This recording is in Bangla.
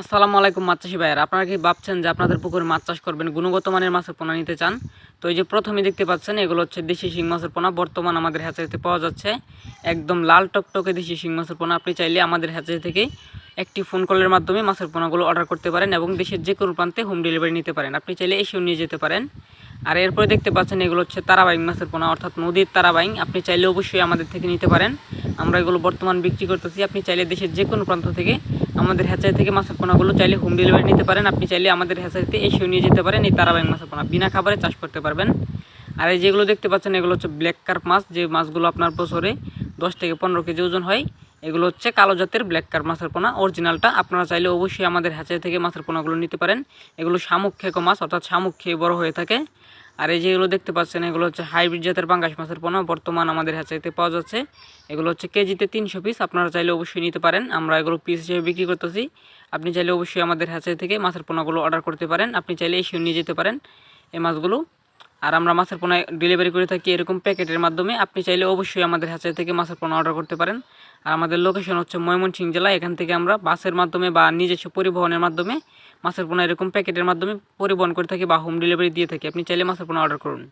আসসালামু আলাইকুম মাছ চাষি ভাইয়ের। আপনারা কি ভাবছেন যে আপনাদের পুকুরে মাছ চাষ করবেন? গুণগত মানের মাছের পোনা নিতে চান? তো এই যে প্রথমে দেখতে পাচ্ছেন, এগুলো হচ্ছে দেশি শিং মাছের পোনা। বর্তমান আমাদের হ্যাচারিতে পাওয়া যাচ্ছে একদম লাল টকটকে দেশি শিং মাছের পোনা। আপনি চাইলে আমাদের হ্যাচারি থেকে একটি ফোন কলের মাধ্যমে মাছের পোনাগুলো অর্ডার করতে পারেন এবং দেশের যে কোনো প্রান্তে হোম ডেলিভারি নিতে পারেন। আপনি চাইলে এসেও নিয়ে যেতে পারেন। আর এরপরে দেখতে পাচ্ছেন এগুলো হচ্ছে তারাবাইং মাছের পোনা, অর্থাৎ নদীর তারাবাইং। আপনি চাইলে অবশ্যই আমাদের থেকে নিতে পারেন। আমরা এগুলো বর্তমান বিক্রি করতেছি। আপনি চাইলে দেশের যে কোনো প্রান্ত থেকে আমাদের হ্যাচারি থেকে মাছের পোনাগুলো চাইলে হোম ডেলিভারি নিতে পারেন। আপনি চাইলে আমাদের হ্যাচারিতে এসেও নিয়ে যেতে পারেন। এই তারাবাইং মাছের পোনা। বিনা খাবারে চাষ করতে পারবেন। আর এই যেগুলো দেখতে পাচ্ছেন, এগুলো হচ্ছে ব্ল্যাক কার্প মাছ। যে মাছগুলো আপনার বছরে দশ থেকে পনেরো কেজি ওজন হয় এগুলো হচ্ছে কালো জাতের ব্ল্যাক কার মাছের পোনা। অরিজিনালটা আপনারা চাইলে অবশ্যই আমাদের হ্যাচারি থেকে মাছের পোনাগুলো নিতে পারেন। এগুলো শামুক খেকো মাছ, অর্থাৎ শামুক খেয়ে বড় হয়ে থাকে। আর এই যেগুলো দেখতে পাচ্ছেন, এগুলো হচ্ছে হাইব্রিড জাতের পাঙ্গাস মাছের পোনা, বর্তমান আমাদের হ্যাচারিতে পাওয়া যাচ্ছে। এগুলো হচ্ছে কেজিতে তিনশো পিস আপনারা চাইলে অবশ্যই নিতে পারেন। আমরা এগুলো পিস হিসেবে বিক্রি করতেছি। আপনি চাইলে অবশ্যই আমাদের হ্যাচারি থেকে মাছের পোনাগুলো অর্ডার করতে পারেন। আপনি চাইলে এসেও নিয়ে যেতে পারেন এই মাছগুলো। আর আমরা মাছের পোনা ডেলিভারি করে থাকি এরকম প্যাকেটের মাধ্যমে। আপনি চাইলে অবশ্যই আমাদের হাঁচাই থেকে মাছের পোনা অর্ডার করতে পারেন। আর আমাদের লোকেশন হচ্ছে ময়মনসিং জেলা। এখান থেকে আমরা বাসের মাধ্যমে বা নিজস্ব পরিবহনের মাধ্যমে মাছের পোনা এরকম প্যাকেটের মাধ্যমে পরিবহন করে থাকি বা হোম ডেলিভারি দিয়ে থাকি। আপনি চাইলে মাছের পোনা অর্ডার করুন।